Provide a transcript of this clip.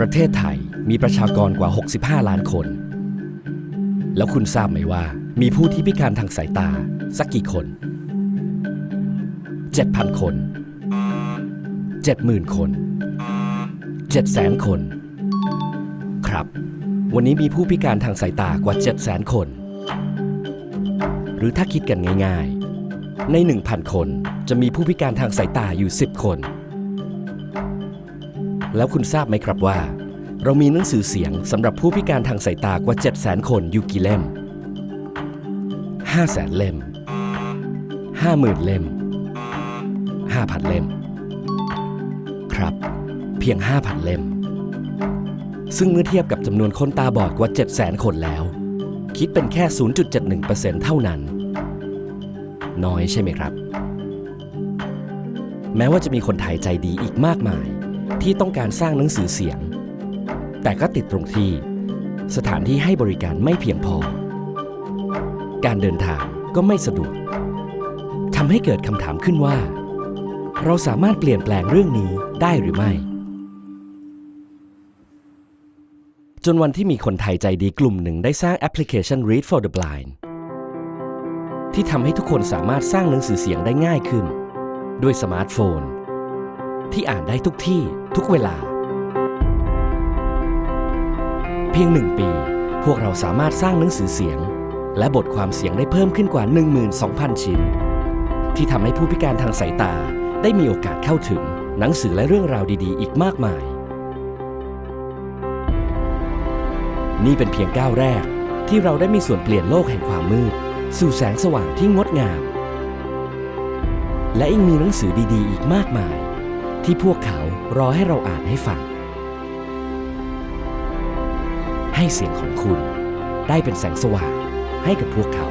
ประเทศไทยมีประชากรกว่า 65 ล้านคน แล้วคุณทราบไหมว่า มีผู้ที่พิการทางสายตา สักกี่คน 7,000 คน 70,000 คน 700,000 คน ครับ วันนี้มีผู้พิการทางสายตากว่า 700,000 คน หรือถ้าคิดกันง่าย ๆ ใน 1,000 คนจะมีผู้พิการทางสายตาอยู่ 10 คน แล้วคุณทราบไหมครับว่า เรามีหนังสือเสียงสำหรับผู้พิการทางสายตากว่า 7 0 0 0 0 คนอยู่กี่เล่ม 500,000 เล่ม 50,000 เล่ม 5,000 เล่ม ครับ เพียง 5,000 เล่ม ซึ่งเมื่อเทียบกับจำนวนคนตาบอดกว่า 700,000 คนแล้ว คิดเป็นแค่ 0.71%เท่านั้น น้อยใช่ไหมครับ แม้ว่าจะมีคนไทยใจดีอีกมากมาย ที่ต้องการสร้างหนังสือเสียง แต่ก็ติดตรงที่ สถานที่ให้บริการไม่เพียงพอ การเดินทางก็ไม่สะดวกทำให้เกิดคำถามขึ้นว่า เราสามารถเปลี่ยนแปลงเรื่องนี้ได้หรือไม่ จนวันที่มีคนไทยใจดีกลุ่มหนึ่งได้สร้างแอปพลิเคชัน Read for the Blind ที่ทำให้ทุกคนสามารถสร้างหนังสือเสียงได้ง่ายขึ้น ด้วยสมาร์ทโฟน ที่อ่านได้ทุกที่ทุกเวลา เพียงหนึ่งปี พวกเราสามารถสร้างหนังสือเสียง และบทความเสียงได้เพิ่มขึ้นกว่า 12,000 ชิ้น ที่ทำให้ผู้พิการทางสายตาได้มีโอกาสเข้าถึงหนังสือและเรื่องราวดีๆ อีกมากมาย นี่เป็นเพียงก้าวแรกที่เราได้มีส่วนเปลี่ยนโลกแห่งความมืด สู่แสงสว่างที่งดงาม และยังมีหนังสือดีๆ อีกมากมาย ที่พวกเขารอให้เราอ่านให้ฟัง ให้เสียงของคุณได้เป็นแสงสว่างให้กับพวกเขา